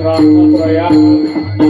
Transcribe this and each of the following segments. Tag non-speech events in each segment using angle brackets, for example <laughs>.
रामप्रयाग आपल्याला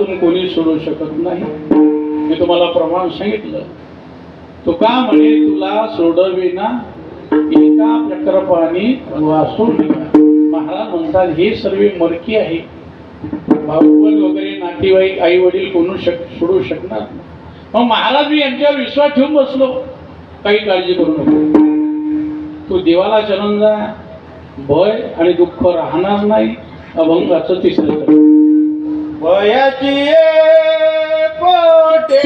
मरणाच्या कोणी सोडू शकत नाही. मी तुम्हाला प्रमाण सांगितलं. तो का म्हणे तुला सोडविना? एका प्रकल्पाने वाचून महाराज म्हणतात हे सर्व मरकी आहे. भाऊबल वगैरे नातेवाईक आई वडील कोणू शक सोडू शकणार मग महाराज मी यांच्यावर विश्वास ठेवून बसलो. काही काळजी करू नको. तू देवाला चलन जा भय आणि दुःख राहणार नाही. अभंगाचं तिसरं वयाची ये पोटे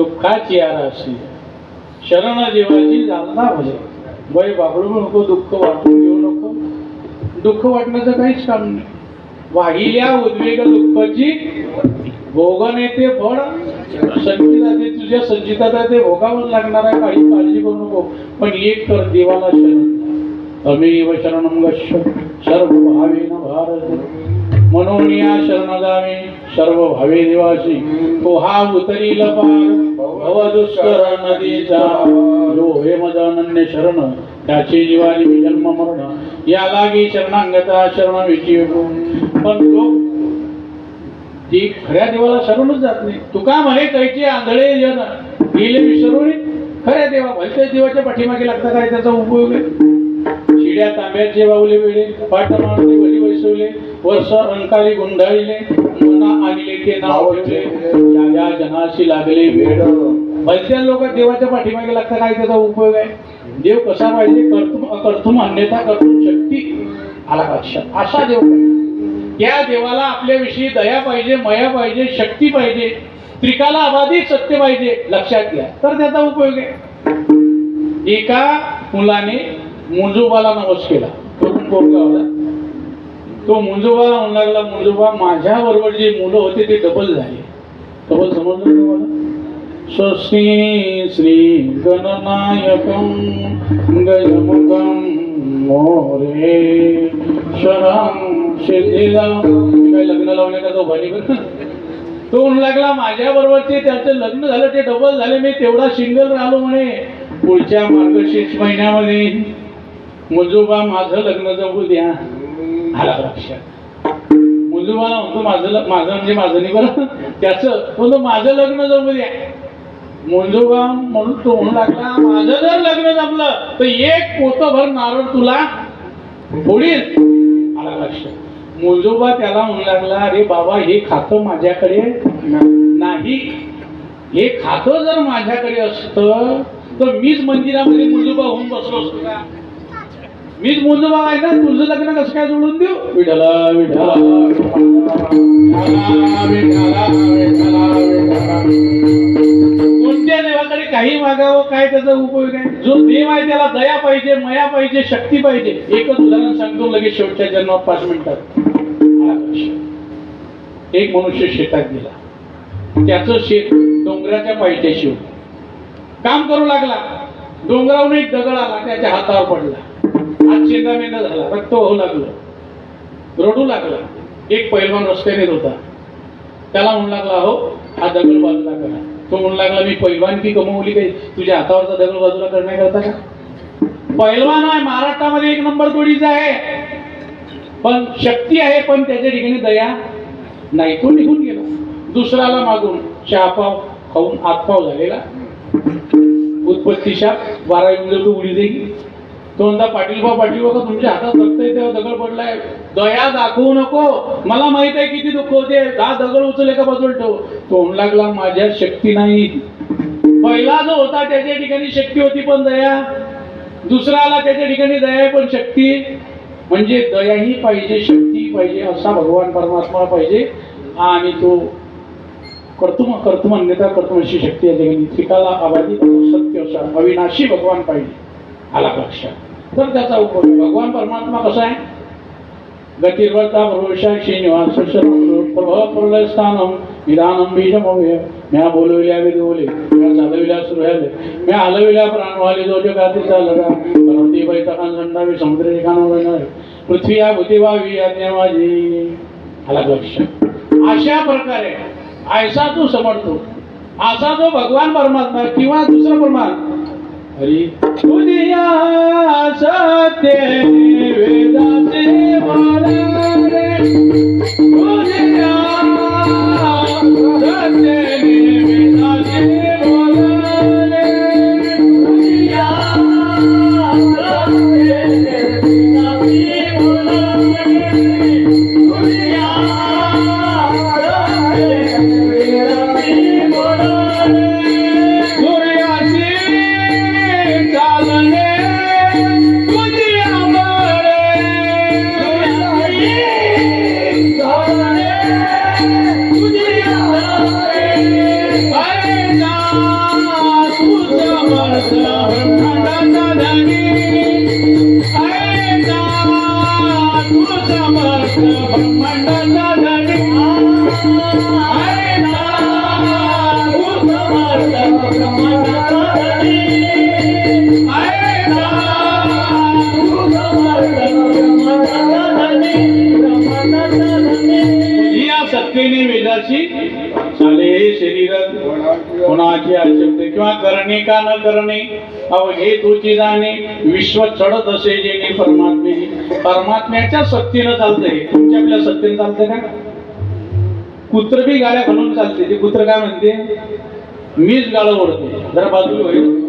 दुःखाची आराशी शरण देवाची जालना म्हणजे. वय बाबडू नको दुःख वाटून घेऊ नको. दुःख वाटण्याचं काहीच काम नाही. वाहिल्या उद्वेग दुःखाची भोगन येते फळ. संचिता ते तुझ्या संचिता ते भोगावं लागणार आहे काही काळजी करू नको. पण एक कर देवाला शरण. अमेव शरण गच्छ. सर्व भावेन भारत. म्हणून या शरण जावे सर्व भावे देवाशी. तो हा उतरील पार. भव नदीचा जो हे मज शरण त्याची जीवानी जन्म मरण. या लागी शरणांगता शरण विची पण लोक ती खऱ्या देवाला शरणच जात नाही. तुका म्हणे कैचे आंधळे जन. गेले विसरून खऱ्या देवा भलते देवाच्या पाठीमागे लागतात काय त्याचा उपयोग शिड्या तांब्याचे बावले वेळे पाठ मारले बली वैसवले वर्ष अंकाली गुंडाळिले मना आणले ते नाव ठेवले. या जनाशी लागले वेळ भलत्या लोक देवाच्या पाठीमागे लागतात काय त्याचा उपयोग आहे? देव कसा पाहिजे कर्तुम कर्तुम अन्यथा कर्तुम शक्ती आला का लक्षात असा देव त्या देवाला आपल्याविषयी दया पाहिजे मया पाहिजे शक्ती पाहिजे त्रिकाला अबाधित सत्य पाहिजे लक्षात घ्या. तर त्याचा उपयोग आहे. एका मुलाने मुंजोबाला नवस केला. करून कोरगावला तो मुंजोबाला म्हणू लागला मुंजोबा माझ्या बरोबर जे मुलं होते ते डबल झाले. डबल समजलं तुम्हाला? स्वस्ती श्रीगणनायकं गजमुखं मोरे। शरं सिद्धिला काय लग्न लावण्याचा तो हो भाई. <laughs> तो म्हणू लागला माझ्या बरोबरचे त्याचं लग्न झालं ते डबल झाले मी तेवढा सिंगल राहिलो म्हणे. पुढच्या मार्गशीर्ष महिन्यामध्ये मुजोबा माझं लग्न जमू द्या. आला लक्षात. मुजोबाला म्हणतो माझं माझं म्हणजे माझं नाही बरं. <laughs> त्याचं म्हणतो माझं लग्न जमू द्या. मुंजोबा म्हणून तो म्हणू लागला. माझं जर लग्न जमलं तर एक पोतभर नारळ तुला फोडील. आला लक्ष. मुंजोबा त्याला म्हणू लागला अरे बाबा हे खातं माझ्याकडे नाही. हे खातं जर माझ्याकडे असतं तर मीच मंदिरामध्ये मुंजोबा होऊन बसलो असतो का मीच मुंजोबा आहे ना तुझं लग्न कसं काय जोडून देऊ? विठला विठला कोणत्या देवाकडे काही मागावं काय त्याचा उपयोग आहे? जो देव आहे त्याला दया पाहिजे मया पाहिजे शक्ती पाहिजे एकच उदाहरण सांगतो लगेच शेवटच्या जन्मात पाच मिनिटात. एक मनुष्य शेतात गेला. त्याचं शेत डोंगराच्या पायथ्याशी होत. काम करू लागला. डोंगरावून एक दगड आला त्याच्या हातावर पडला. हात झाला रक्त वाहू लागलं. रडू लागला. एक पैलवान रस्त्याने होता. त्याला म्हणू लागला हो हा दगड बाजूला करा. तो म्हणू लागला मी पैलवानकी कमवली काही? तुझ्या हातावरचा दगड बाजूला करण्याकरता का? पैलवान आहे महाराष्ट्रामध्ये एक नंबर जोडीचा आहे. पण शक्ती आहे पण त्याच्या ठिकाणी दया नाही. तो निघून गेला. दुसराला मागून शहापाव खाऊन हातपाव झालेला. उत्पत्तीशा बारा येऊन उडी देईल. तो म्हणता पाटील भाऊ पाटील बा तुमच्या हातात रक्त तेव्हा दगड पडलाय. दया दाखवू नको. मला माहीत आहे किती दुःख होते. दहा दगड उचल का बाजूला ठेव तो? म्हणू लागला माझ्या शक्ती नाही. पहिला जो होता त्याच्या ठिकाणी शक्ती होती पण दया. दुसरा आला त्याच्या ठिकाणी दया पण शक्ती. म्हणजे दयाही पाहिजे शक्ती पाहिजे असा भगवान परमात्मा पाहिजे. आणि तो कर्तुम कर्तुम अन्यथा कर्तुम अशी शक्ती आहे. ठिकाणी त्रिकाला अबाधित सत्य असा अविनाशी भगवान पाहिजे. आला लक्षात तर त्याचा उपयोग भगवान परमात्मा कसा आहे? गतिर्वता भरोशा श्रीनिवास प्रभव प्रलय स्थानम निदानम बीजमव्य म्या बोलविल्या विधोले म्या चालविल्या सुरहले म्या हलविल्या प्राणवाली जो जगाती चालला पर्वती बैठकान संडावी समुद्र ठिकाण पृथ्वी या भूतीवावी आज्ञा माझी. आला लक्ष अशा प्रकारे ऐसा तू समर्थतो असा जो भगवान परमात्मा किंवा दुसरा परमात्मा. हरी. तुझ्या सत्य वेदाचे वाणारे तुझ्या सत्य सत्तेने वेदाची हे शरीर कोणाची आवश्यकता किंवा करणे का न करणे अहो हे तुझी जाणे विश्व चढत असे जेणे परमात्मे परमात्म्याच्या सत्तेनं चालतंय. तुमच्या आपल्या सत्तेनं चालतंय का? कुत्र बी गाड्या घालून चालते. ते कुत्र काय म्हणते? मीच गाळं ओढते. जर बाजूला होईल.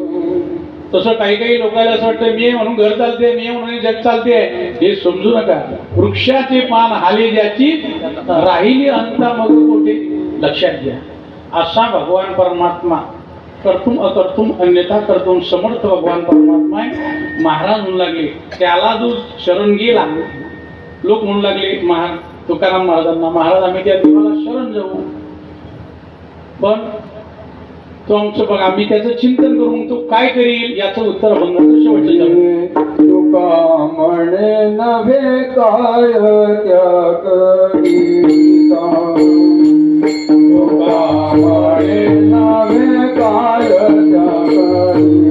तसं काही काही लोकांना असं वाटतं मी म्हणून घर चालते मी म्हणून जग चालते. हे समजू नका. वृक्षाचे पान हाले ज्याची राहिली अंता मग मोठे लक्षात घ्या. असा भगवान परमात्मा कर्तुम अकर्तुम अन्यथा कर्तुम समर्थ भगवान परमात्मा आहे. महाराज म्हणू लागले त्याला जो शरण गेला लोक म्हणू लागले महाराज तुकाराम महाराजांना महाराज आम्ही त्या देवाला शरण जाऊ पण तो आमचं बघा मी त्याचं चिंतन करून तो काय करील याचं उत्तर बघण्याचं शेवटचं तुका म्हणे नव्हे काय त्या करिता तुका म्हणे नव्हे काय त्या करिता?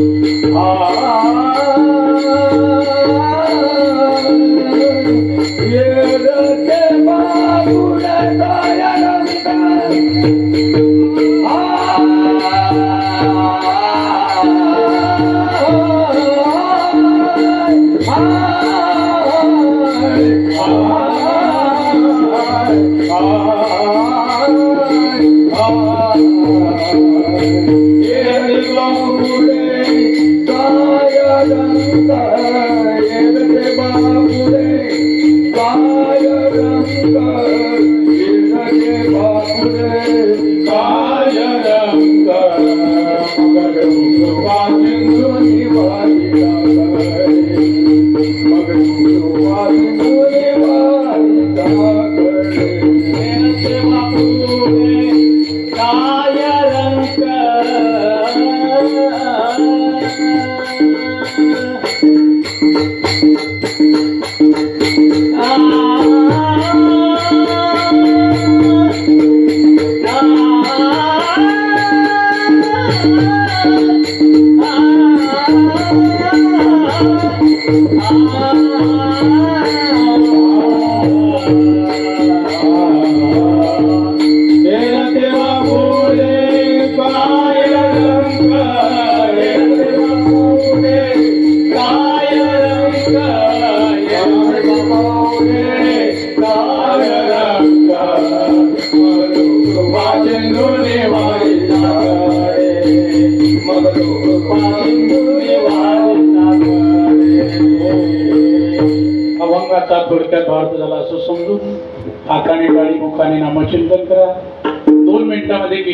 ஏதோ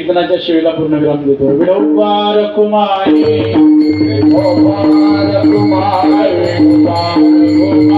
कीर्तनाच्या शेवीला पूर्ण विराम देतो. विडोबार कुमारी कुमार.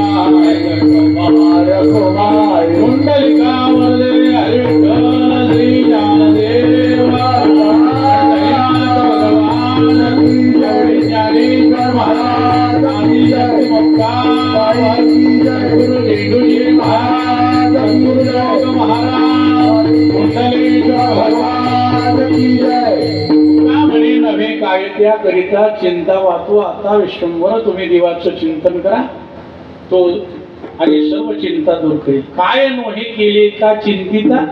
काय चिंता वाचू. आता विश्वंभर तुम्ही देवाचं चिंतन करा. तो आणि सर्व चिंता दूर करेल. काय नोहे केले का चिंतिता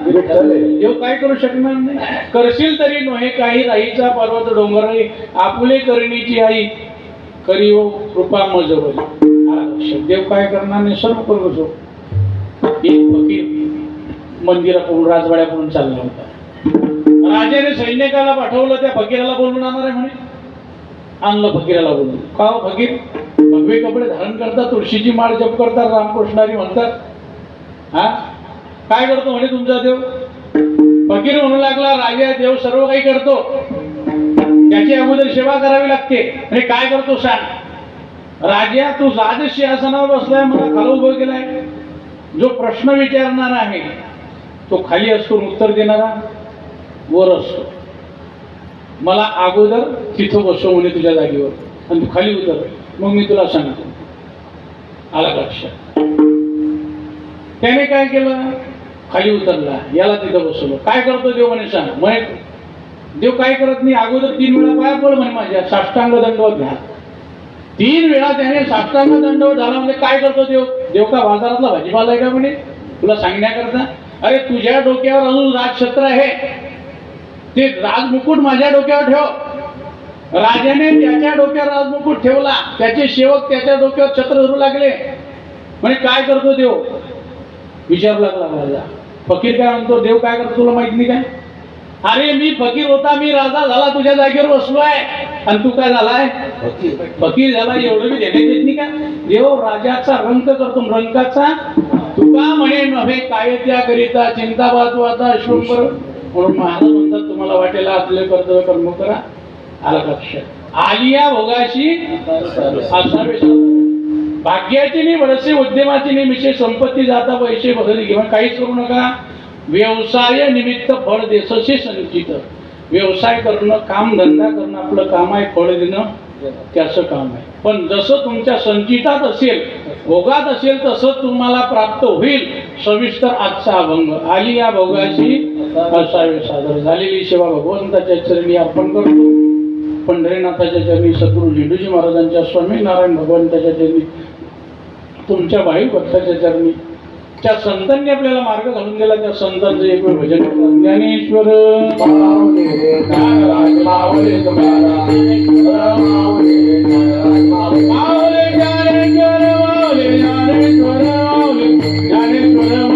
देव काय करू शकणार नाही. करशील तरी नोहे काही. राईचा पर्वत डोंगर आपुले करणीची आई. करी हो कृपा मजवली देव काय करणार नाही? सर्व करू जो एक फकीर मंदिराकडून राजवाड्याकडून चालला होता. राजाने सैनिकाला पाठवलं. त्या फकीराला बोलून आणणार आहे म्हणे. आणलं फकीराला बोलून. का हो फकीर भगवे कपडे धारण करतात तुळशीची माळ जप करतात रामकृष्णारी म्हणतात. हा? काय करतो म्हणे तुमचा देव? फकीर म्हणू लागला राजा देव सर्व काही करतो. त्याची अगोदर सेवा करावी लागते. आणि काय करतो सांग? राजा तू राजशी आसनावर बसलाय मला खाली उभं केलाय. जो प्रश्न विचारणार आहे तो खाली असून उत्तर देणारा वर असतो. मला अगोदर तिथं बसव म्हणे तुझ्या जागेवर. आणि तू खाली उतर. मग मी तुला सांगतो. आला लक्षात? त्याने काय केलं? खाली उतरला. याला तिथं बसवलं. काय करतो देव म्हणे सांग. म्हणे देव काय करत नाही? अगोदर तीन वेळा पाया पड म्हणे माझ्या. साष्टांग दंडवत घ्या. तीन वेळा त्याने साष्टांग दंडवत झाला म्हणजे काय करतो देव? देव का बाजारातला भाजीपाला आहे का म्हणे? तुला सांगण्याकरता? अरे तुझ्या डोक्यावर अजून राजक्षत्र आहे. ते राजमुकुट माझ्या डोक्यावर ठेव. राजाने त्याच्या डोक्यावर राजमुकुट ठेवला. त्याचे सेवक त्याच्या डोक्यावर छत्र धरू लागले. म्हणजे काय करतो देव? विचारू लागला राजा. फकीर काय म्हणतो देव काय करतो तुला माहीत नाही काय? अरे मी फकीर होता. मी राजा झाला. तुझ्या जागेवर बसलोय आणि तू काय झालाय फकीर. झाला. एवढं मी देण्यात येत नाही का? देव राजाचा रंग करतो. रंगाचा. तुका म्हणे नव्हे. काय त्या करिता चिंता वाचू आता शृंभर म्हणून महाराज म्हणतात तुम्हाला वाटेल आपले कर्तव्य कर्म करा. आला लक्षात? आलिया भोगाशी असावे भाग्याची नाही वडसे उद्यमाची नाही मिशे संपत्ती जाता पैसे बदल घेऊन काहीच करू नका. व्यवसाय निमित्त फळ देससे संचित. व्यवसाय करणं काम धंदा करणं आपलं काम आहे फळ देणं. त्याचं काम आहे. पण जसं तुमच्या संचितात असेल भोगात असेल तसं तुम्हाला प्राप्त होईल. सविस्तर आजचा अभंग. आली या भोगाची असावे सादर झालेली सेवा भगवंताच्या चरणी अर्पण करतो. पंढरीनाथाच्या चरणी सद्गुरू झेंडूजी महाराजांच्या स्वामी नारायण भगवंताच्या चरणी तुमच्या भाई भक्ताच्या चरणी त्या संतांनी आपल्याला मार्ग घालून गेला त्या संतांचे एक भजन ज्ञानेश्वर ज्ञानेश्वर ज्ञानेश्वर